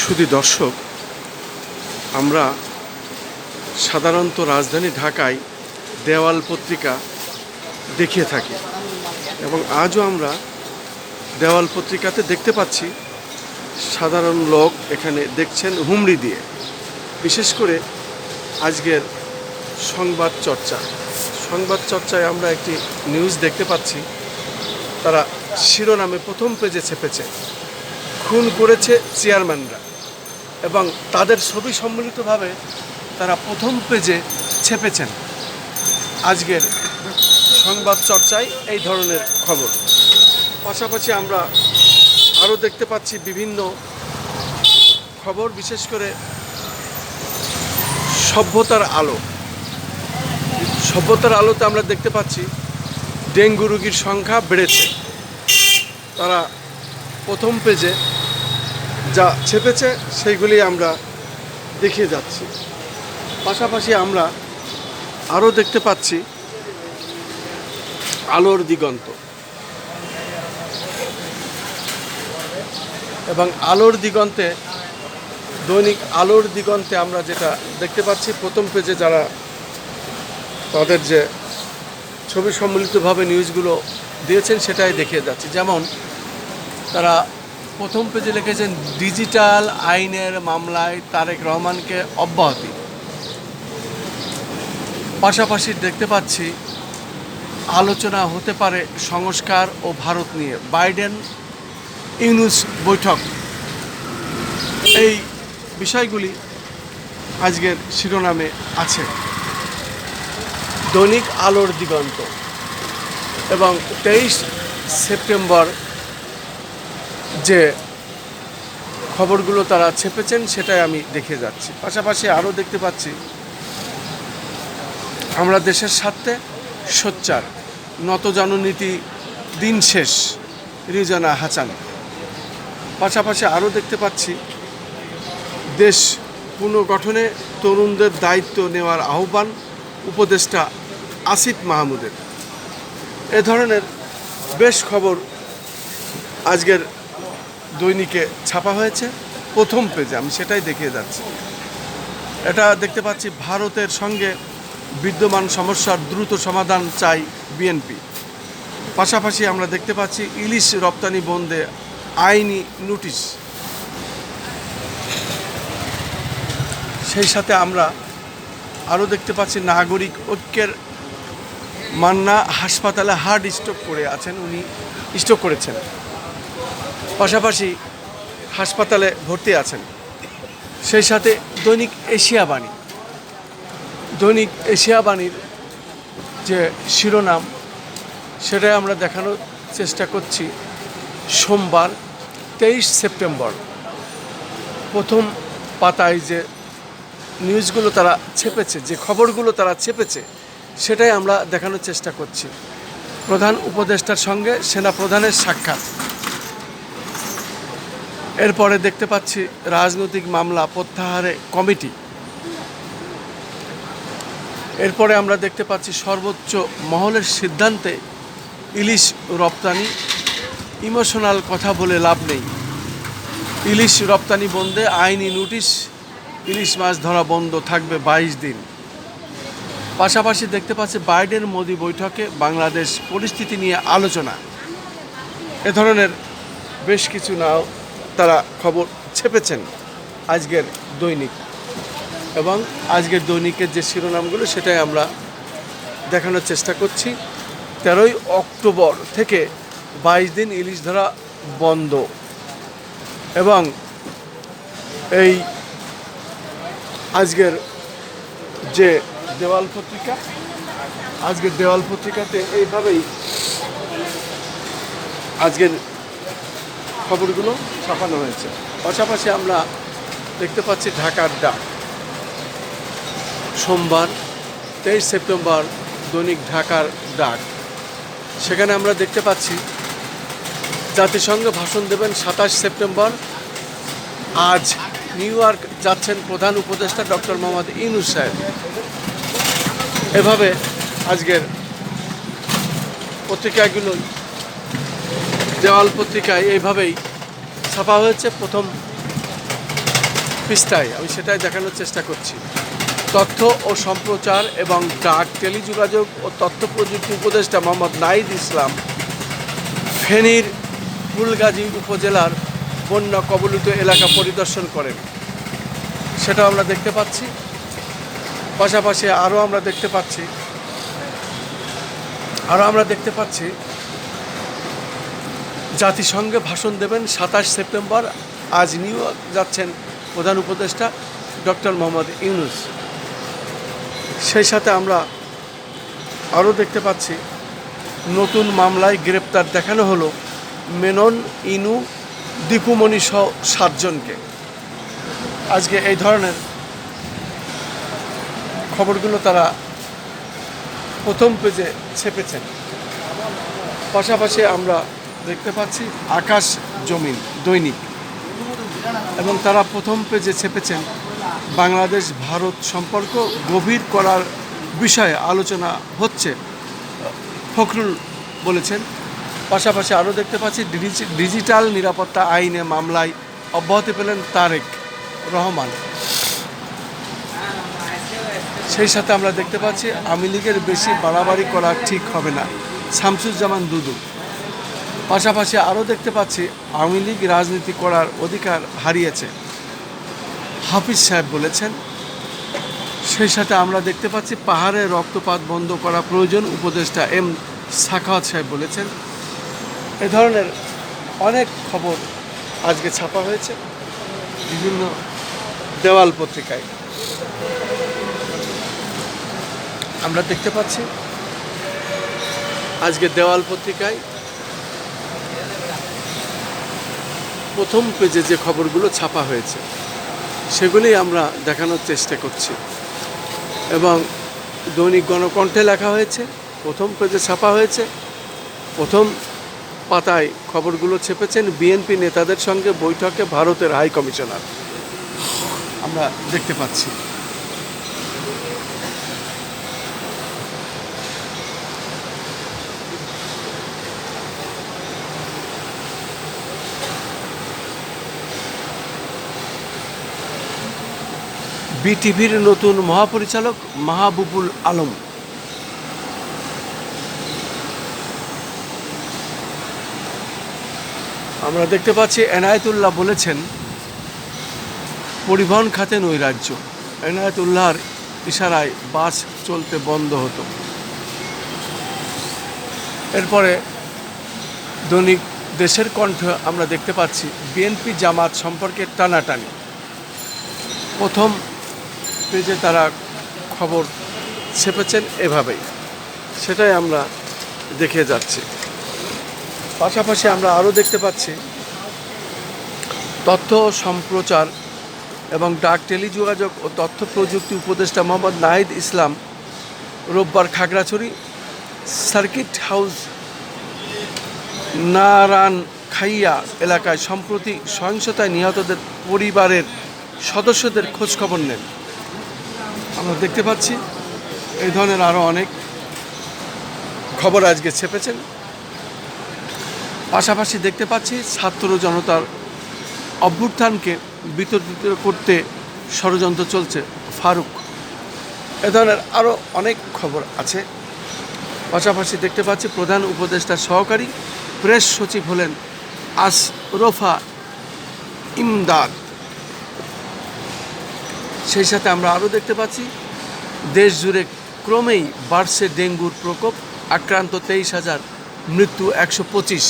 শুধু দর্শক, আমরা সাধারণত রাজধানী ঢাকায় দেওয়াল পত্রিকা দেখিয়ে থাকি এবং আজও আমরা দেওয়াল পত্রিকাতে দেখতে পাচ্ছি সাধারণ লোক এখানে দেখছেন হুমড়ি দিয়ে। বিশেষ করে আজকের সংবাদ চর্চা। সংবাদ চর্চায় আমরা একটি নিউজ দেখতে পাচ্ছি। তারা শিরোনামে প্রথম পেজে ছেপেছে। খুন করেছে চেয়ারম্যানরা এবং তাদের ছবি সম্মিলিতভাবে তারা প্রথম পেজে ছেপেছেন। আজকের সংবাদ চর্চায় এই ধরনের খবর। পাশাপাশি আমরা আরও দেখতে পাচ্ছি বিভিন্ন খবর, বিশেষ করে সভ্যতার আলো। সভ্যতার আলোতে আমরা দেখতে পাচ্ছি ডেঙ্গু রোগীর সংখ্যা বেড়েছে। তারা প্রথম পেজে যা ছেপেছে, সেইগুলি আমরা দেখিয়ে যাচ্ছি। পাশাপাশি আমরা আরও দেখতে পাচ্ছি আলোর দিগন্ত। এবং আলোর দিগন্তে, দৈনিক আলোর দিগন্তে আমরা যেটা দেখতে পাচ্ছি, প্রথম পেজে যারা তাদের যে ছবি সম্মিলিতভাবে নিউজগুলো দিয়েছেন, সেটাই দেখিয়ে যাচ্ছি। যেমন তারা প্রথম পেজে লিখেছেন, ডিজিটাল আইনের মামলায় তারেক রহমানকে অব্যাহতি। পাশাপাশি দেখতে পাচ্ছি, আলোচনা হতে পারে সংস্কার ও ভারত নিয়ে। বাইডেন ইউনুস বৈঠক। এই বিষয়গুলি আজকের শিরোনামে আছে। দৈনিক আলোর দিগন্ত। এবং তেইশ সেপ্টেম্বর যে খবরগুলো তারা ছেপেছেন সেটাই আমি দেখে যাচ্ছি। পাশাপাশি আরও দেখতে পাচ্ছি, আমরা দেশের স্বার্থে সোচ্চার নতজাননীতি দিন শেষ রিজানা হাসান। পাশাপাশি আরও দেখতে পাচ্ছি, দেশ পুনর্গঠনে তরুণদের দায়িত্ব নেওয়ার আহ্বান উপদেষ্টা আসিফ মাহমুদের। এ ধরনের বেশ খবর আজকের দৈনিকে ছাপা হয়েছে। প্রথম পেজে আমি সেটাই দেখিয়ে যাচ্ছি। এটা দেখতে পাচ্ছি, ভারতের সঙ্গে বিদ্যমান সমস্যার দ্রুত সমাধান চাই বিএনপি পাশাপাশি আমরা দেখতে পাচ্ছি, ইলিশ রপ্তানি বন্ধে আইনি নোটিশ। সেই সাথে আমরা আরও দেখতে পাচ্ছি, নাগরিক ঐক্যের মান্না হাসপাতালে হার্ট স্ট্রোক করে আছেন। উনি স্ট্রোক করেছেন। পাশাপাশি হাসপাতালে ভর্তি আছেন। সেই সাথে দৈনিক এশিয়া বাণী। দৈনিক এশিয়া বাণীর যে শিরোনাম সেটাই আমরা দেখানোর চেষ্টা করছি সোমবার, তেইশ সেপ্টেম্বর। প্রথম পাতায় যে নিউজগুলো তারা ছেপেছে, যে খবরগুলো তারা ছেপেছে, সেটাই আমরা দেখানোর চেষ্টা করছি। প্রধান উপদেষ্টার সঙ্গে সেনা প্রধানের সাক্ষাৎ। এরপরে দেখতে পাচ্ছি রাজনৈতিক মামলা প্রত্যাহারে কমিটি। এরপরে আমরা দেখতে পাচ্ছি সর্বোচ্চ মহলের সিদ্ধান্তে ইলিশ রপ্তানি, ইমোশনাল কথা বলে লাভ নেই। ইলিশ রপ্তানি বন্ধে আইনি নোটিশ, ইলিশ মাছ ধরা বন্ধ থাকবে বাইশ দিন। পাশাপাশি দেখতে পাচ্ছি বাইডেন মোদি বৈঠকে বাংলাদেশ পরিস্থিতি নিয়ে আলোচনা। এ ধরনের বেশ কিছু নাও তারা খবর ছেপেছেন আজকের দৈনিক। এবং আজকের দৈনিকের যে শিরোনামগুলো, সেটাই আমরা দেখানোর চেষ্টা করছি। তেরোই অক্টোবর থেকে বাইশ দিন ইলিশ ধরা বন্ধ। এবং এই আজকের যে দেওয়াল পত্রিকা, আজকের দেওয়াল পত্রিকাতে এইভাবেই আজকের খবরগুলো ছাপানো হয়েছে। পাশাপাশি আমরা দেখতে পাচ্ছি ঢাকার ডাক। সোমবার তেইশ সেপ্টেম্বর দৈনিক ঢাকার ডাক। সেখানে আমরা দেখতে পাচ্ছি, জাতিসংঘে ভাষণ দেবেন সাতাশ সেপ্টেম্বর। আজ নিউ ইয়র্ক যাচ্ছেন প্রধান উপদেষ্টা ডক্টর মোহাম্মদ ইনুস সাহেব। এভাবে আজকের পত্রিকাগুলো দেওয়াল পত্রিকায় এইভাবেই ছাপা হয়েছে প্রথম পৃষ্ঠায়। আমি সেটাই দেখানোর চেষ্টা করছি। তথ্য ও সম্প্রচার এবং ডাক, টেলিযোগাযোগ ও তথ্য প্রযুক্তি উপদেষ্টা মোহাম্মদ নাইদ ইসলাম ফেনীর ফুলগাজী উপজেলার বন্যা কবলিত এলাকা পরিদর্শন করেন। সেটাও আমরা দেখতে পাচ্ছি। পাশাপাশি আরও আমরা দেখতে পাচ্ছি, আরও আমরা দেখতে পাচ্ছি জাতিসংঘে ভাষণ দেবেন সাতাশ সেপ্টেম্বর। আজ নিউ ইয়র্ক যাচ্ছেন প্রধান উপদেষ্টা ডক্টর মোহাম্মদ ইউনুস। সেই সাথে আমরা আরও দেখতে পাচ্ছি, নতুন মামলায় গ্রেপ্তার দেখানো হলো মেনন, ইনু, দীপুমণি সহ সাতজনকে। আজকে এই ধরনের খবরগুলো তারা প্রথম পেজে ছেপেছেন। পাশাপাশি আমরা দেখতে পাচ্ছি আকাশ জমিন, দৈনিক। এবং তারা প্রথম পেজে ছেপেছেন বাংলাদেশ ভারত সম্পর্ক গভীর করার বিষয়ে আলোচনা হচ্ছে, ফখরুল বলেছেন। পাশাপাশি আরও দেখতে পাচ্ছি ডিজিটাল নিরাপত্তা আইনে মামলায় অব্যাহতি পেলেন তারেক রহমান। সেই সাথে আমরা দেখতে পাচ্ছি আওয়ামী লীগের বেশি বাড়াবাড়ি করা ঠিক হবে না। শামসুজ্জামান দুদু। পাশাপাশি আরও দেখতে পাচ্ছি, আওয়ামী লীগ রাজনীতি করার অধিকার হারিয়েছে। হাফিজ সাহেব বলেছেন, সেই সাথে আমরা দেখতে পাচ্ছি পাহাড়ে রক্তপাত বন্ধ করা প্রয়োজন, উপদেষ্টা এম সাখাওয়াত সাহেব বলেছেন। এ ধরনের অনেক খবর আজকে ছাপা হয়েছে, বিভিন্ন দেওয়াল পত্রিকায়। আমরা দেখতে পাচ্ছি, আজকে দেওয়াল পত্রিকায় প্রথম পেজে যে খবরগুলো ছাপা হয়েছে, সেগুলি আমরা দেখানোর চেষ্টা করছি। এবং দৈনিক গণকণ্ঠে লেখা হয়েছে, প্রথম পেজে ছাপা হয়েছে, প্রথম পাতায় খবরগুলো ছেপেছেন বিএনপি নেতাদের সঙ্গে বৈঠকে ভারতের হাই কমিশনার। আমরা দেখতে পাচ্ছি। বিটিভির নতুন মহাপরিচালক মাহবুবুল আলম। আমরা দেখতে পাচ্ছি, এনায়েতুল্লাহ বলেছেন, পরিবহন খাতে নৈরাজ্য। এনায়েতুল্লাহর ইশারায় বাস চলতে বন্ধ হতো। এরপরে দৈনিক দেশের কণ্ঠ আমরা দেখতে পাচ্ছি, বিএনপি জামাত সম্পর্কে টানাটানি। প্রথম পেজে তারা খবর ছেপেছেন এভাবেই। সেটাই আমরা দেখে যাচ্ছি। পাশাপাশি আমরা আরও দেখতে পাচ্ছি, তথ্য সম্প্রচার এবং ডাক টেলিযোগাযোগ ও তথ্য প্রযুক্তি উপদেষ্টা মোহাম্মদ নাহিদ ইসলাম রোববার খাগড়াছড়ি সার্কিট হাউস নারান খাইয়া এলাকায় সম্প্রতি সহিংসতায় নিহতদের পরিবারের সদস্যদের খোঁজখবর নেন। আমরা দেখতে পাচ্ছি, এই ধরনের আরও অনেক খবর আজকে ছেপেছেন। পাশাপাশি দেখতে পাচ্ছি, ছাত্র জনতার অভ্যুত্থানকে বিতর্কিত করতে ষড়যন্ত্র চলছে ফারুক। এ ধরনের আরও অনেক খবর আছে। পাশাপাশি দেখতে পাচ্ছি, প্রধান উপদেষ্টার সহকারী প্রেস সচিব হলেন আসরফা ইমদাদ। সেই সাথে আমরা আরও দেখতে পাচ্ছি, দেশ জুড়ে ক্রমেই বাড়ছে ডেঙ্গুর প্রকোপ, আক্রান্ত তেইশ হাজার, মৃত্যু একশো পঁচিশ।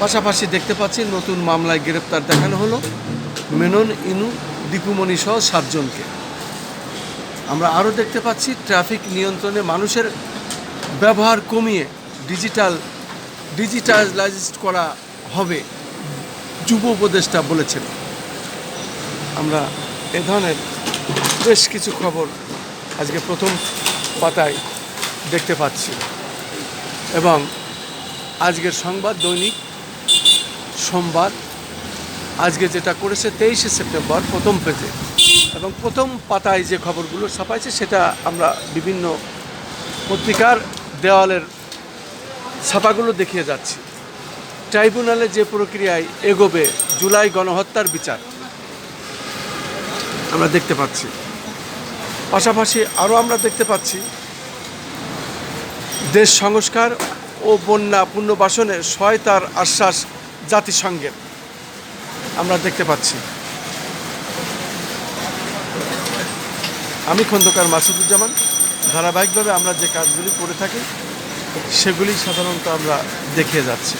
পাশাপাশি দেখতে পাচ্ছি নতুন মামলায় গ্রেপ্তার দেখানো হলো মেনন, ইনু দীপুমণি সহ সাতজনকে। আমরা আরও দেখতে পাচ্ছি ট্রাফিক নিয়ন্ত্রণে মানুষের ব্যবহার কমিয়ে ডিজিটাল, ডিজিটালাইজড করা হবে, যুব উপদেষ্টা বলেছেন। আমরা এ ধরনের বেশ কিছু খবর আজকে প্রথম পাতায় দেখতে পাচ্ছি। এবং আজকের সংবাদ, দৈনিক সোমবার আজকে যেটা করেছে তেইশে সেপ্টেম্বর, প্রথম পেজে। এবং প্রথম পাতায় যে খবরগুলো ছাপাইছে, সেটা আমরা বিভিন্ন পত্রিকার দেওয়ালের ছাপাগুলো দেখিয়ে যাচ্ছি। ট্রাইব্যুনালে যে প্রক্রিয়ায় এগোবে জুলাই গণহত্যার বিচার আমরা দেখতে পাচ্ছি। পাশাপাশি আরও আমরা দেখতে পাচ্ছি, দেশ সংস্কার ও বন্যা পুনর্বাসনের সহায়তার আশ্বাস জাতিসংঘের। আমরা দেখতে পাচ্ছি। আমি খন্দকার মাসুদুজ্জামান। ধারাবাহিকভাবে আমরা যে কাজগুলি করে থাকি, সেগুলি সাধারণত আমরা দেখিয়ে যাচ্ছি।